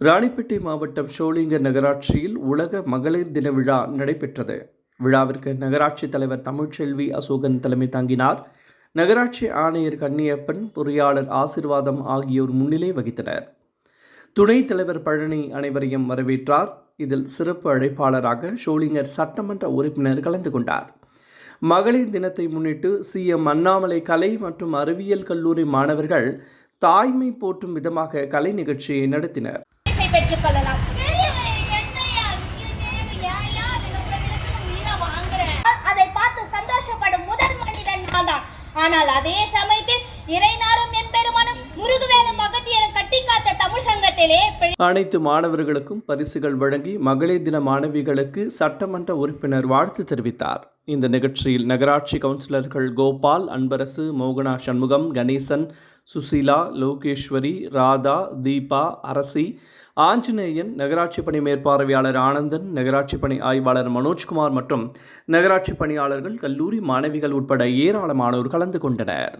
ராணிப்பேட்டை மாவட்டம் ஷோலிங்கர் நகராட்சியில் உலக மகளிர் தின விழா நடைபெற்றது. விழாவிற்கு நகராட்சி தலைவர் தமிழ்ச்செல்வி அசோகன் தலைமை தாங்கினார். நகராட்சி ஆணையர் கன்னியப்பன் பொறியாளர் ஆசிர்வாதம் ஆகியோர் முன்னிலை வகித்தனர். துணைத் தலைவர் பழனி அனைவரையும் வரவேற்றார். இதில் சிறப்பு அழைப்பாளராக ஷோலிங்கர் சட்டமன்ற உறுப்பினர் கலந்து கொண்டார். மகளிர் தினத்தை முன்னிட்டு சிஎம் அண்ணாமலை கலை மற்றும் அறிவியல் கல்லூரி மாணவர்கள் தாய்மை போற்றும் விதமாக கலை நிகழ்ச்சியை நடத்தினர். பெற்றுக் கொள்ளலாம் அதை பார்த்து சந்தோஷப்படும் முதல் மனிதன் நான் தான் ஆனால் அதே சமயத்தில் இறைநாரும் எம்பெருமானும் முருகுவேலும் அகத்தியரும் கட்டி காத்த தமிழ் சங்கத்திலே அனைத்து மாணவர்களுக்கும் பரிசுகள் வழங்கி மகளிர் தின மாணவிகளுக்கு சட்டமன்ற உறுப்பினர் வாழ்த்து தெரிவித்தார். இந்த நிகழ்ச்சியில் நகராட்சி கவுன்சிலர்கள் கோபால் அன்பரசு மோகனா சண்முகம் கணேசன் சுசீலா லோகேஸ்வரி ராதா தீபா அரசி ஆஞ்சநேயன் நகராட்சி பணி மேற்பார்வையாளர் ஆனந்தன் நகராட்சி பணி ஆய்வாளர் மனோஜ்குமார் மற்றும் நகராட்சி பணியாளர்கள் கல்லூரி மாணவிகள் உட்பட ஏராளமானோர் கலந்து கொண்டனர்.